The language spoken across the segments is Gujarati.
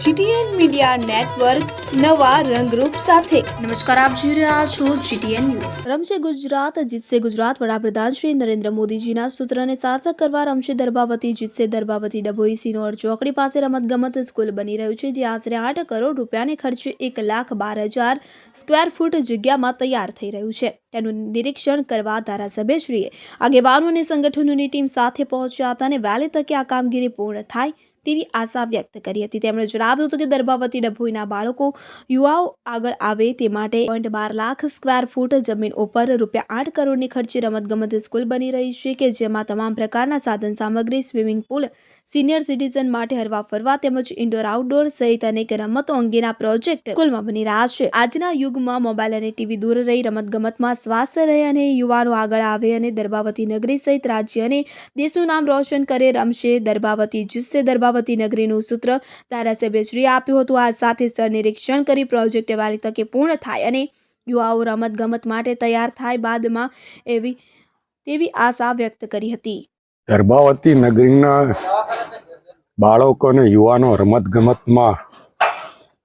જીટીએન મીડિયા નેટવર્ક નવા રંગરૂપ સાથે. નમસ્કાર આપ જોઈ રહ્યા છો જીટીએન ન્યૂઝ. રમશે ગુજરાત જીતશે ગુજરાત વડાપ્રધાન શ્રી નરેન્દ્ર મોદીજીના સૂત્રને સાર્થક કરવા રમશે દર્ભાવતી જીતશે દરબાવતી ડભોઈ સિનોર ચોકડી પાસે રમતગમત સ્કૂલ બની રહ્યું છે જે આશરે આઠ કરોડ રૂપિયાને ખર્ચે એક લાખ બાર હજાર સ્ક્વેર ફૂટ જગ્યામાં તૈયાર થઈ રહ્યું છે. તેનું નિરીક્ષણ કરવા ધારાસભ્યશ્રીએ આગેવાનો અને સંગઠનોની ટીમ સાથે પહોંચ્યા હતા અને વહેલી તકે આ કામગીરી પૂર્ણ થાય તેવી આશા વ્યક્ત કરી હતી. તેમણે જણાવ્યું હતું કે દરબાવતી ડભોઈના બાળકો, યુવાઓ આગળ આવે તે માટે પોઈન્ટ બાર લાખ સ્ક્વેર ફૂટ જમીન ઉપર રૂપિયા આઠ કરોડની ખર્ચે રમતગમત સ્કૂલ બની રહી છે કે જેમાં તમામ પ્રકારના સાધન સામગ્રી સ્વિમિંગ પુલ સિનિયર સિટીઝન માટે હરવા ફરવા તેમજ ઇન્ડોર આઉટડોર સહિત અનેક રમતો અંગેના પ્રોજેક્ટ સ્કૂલમાં બની રહ્યા છે. આજના યુગમાં મોબાઈલ અને ટીવી દૂર રહી રમતગમતમાં સ્વાસ્થ્ય રહે અને યુવાનો આગળ આવે અને દર્ભાવતી નગરી સહિત રાજ્ય અને દેશનું નામ રોશન કરે, રમશે. દર્ભાવતી જીતશે. દર્ભાવતી નગરીનું સૂત્ર ધારાસભ્યશ્રીએ આપ્યું હતું. આ સાથે સ્થળ નિરીક્ષણ કરી પ્રોજેક્ટ વહેલી તકે પૂર્ણ થાય અને યુવાઓ રમત ગમત માટે તૈયાર થાય બાદમાં એવી, તેવી આશા વ્યક્ત કરી હતી. ગર્ભાવતી નગરીના બાળકો અને યુવાનો રમતગમતમાં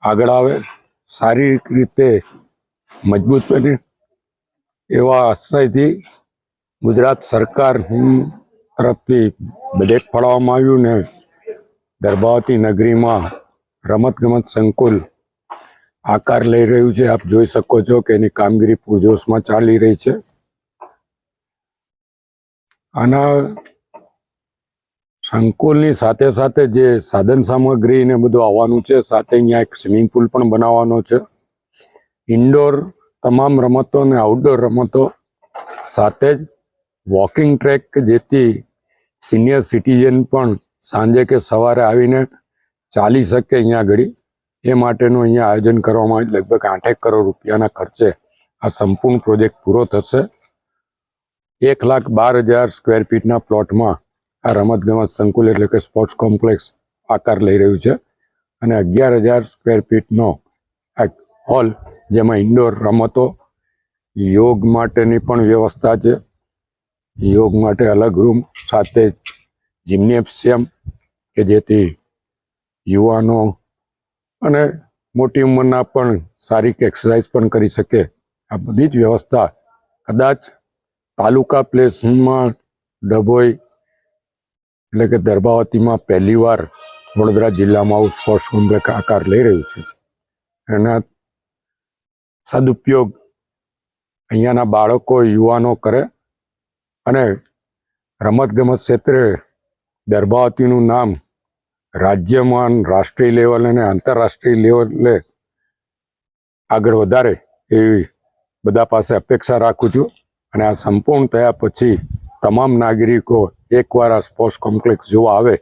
આગળ આવે. શારીરિક રીતે મજબૂત બને. એવા આશ્રયથી ગુજરાત સરકાર તરફથી બજેટ ફાળવવામાં આવ્યું ને ગર્ભાવતી નગરીમાં રમતગમત સંકુલ આકાર લઈ રહ્યું છે. આપ જોઈ શકો છો કે એની કામગીરી પૂરજોશમાં ચાલી રહી છે. આના સંકુલની સાથે સાથે જે સાધન સામગ્રી ને બધું આવવાનું છે, સાથે અહીંયા એક સ્વિમિંગ પુલ પણ બનાવવાનો છે. ઇન્ડોર તમામ રમતો અને આઉટડોર રમતો સાથે જ વોકિંગ ટ્રેક કે જેથી સિનિયર સિટીઝન પણ સાંજે કે સવારે આવીને ચાલી શકે અહીંયા આગળ. એ માટેનું અહીંયા આયોજન કરવામાં આવ્યું. લગભગ આઠેક કરોડ રૂપિયાના ખર્ચે આ સંપૂર્ણ પ્રોજેક્ટ પૂરો થશે. એક લાખ બાર હજાર સ્ક્વેર ફીટના પ્લોટમાં આ રમતગમત સંકુલ એટલે કે સ્પોર્ટ્સ કોમ્પ્લેક્સ આકાર લઈ રહ્યું છે. અને અગિયાર હજાર સ્ક્વેર ફીટનો આ હોલ જેમાં ઇન્ડોર રમતો, યોગ માટેની પણ વ્યવસ્થા છે. યોગ માટે અલગ રૂમ સાથે જિમ્નેશિયમ કે જેથી યુવાનો અને મોટી ઉંમરના પણ શારીરિક એક્સરસાઇઝ પણ કરી શકે. આ બધી જ વ્યવસ્થા કદાચ તાલુકા પ્લેસમાં ડભોઈ, એટલે કે દર્ભાવતીમાં પહેલીવાર વડોદરા જિલ્લામાં આવું સ્પોર્ટ્સ કોમ્પ્લેક્સ આકાર લઈ રહ્યું છે. એના સદુપયોગ અહીંયાના બાળકો, યુવાનો કરે અને રમતગમત ક્ષેત્રે દર્ભાવતીનું નામ રાજ્યમાં રાષ્ટ્રીય લેવલ અને આંતરરાષ્ટ્રીય લેવલે આગળ વધારે એવી બધા પાસે અપેક્ષા રાખું છું. અને આ સંપૂર્ણ થયા પછી તમામ નાગરિકો એકવાર આ સ્પોર્ટ્સ કોમ્પ્લેક્સ જોવા આવે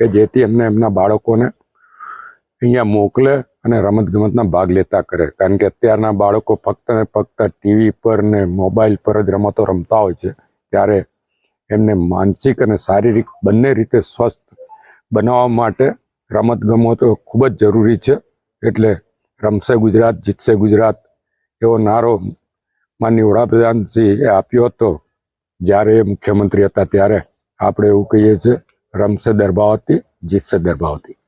કે જેથી એમને એમના બાળકોને અહીંયા મોકલે અને રમતગમતના ભાગ લેતા કરે. કારણ કે અત્યારના બાળકો ફક્ત ને ફક્ત ટીવી પર ને મોબાઈલ પર જ રમતો રમતા હોય છે. ત્યારે એમને માનસિક અને શારીરિક બંને રીતે સ્વસ્થ બનાવવા માટે રમતગમતો ખૂબ જ જરૂરી છે. એટલે રમશે ગુજરાત, જીતશે ગુજરાત એવો નારો માનની એ આપ્યો હતો જ્યારે એ મુખ્યમંત્રી હતા. ત્યારે આપણે એવું કહીએ છીએ, રમશે દર્ભાવતી જીતશે દર્ભાવતી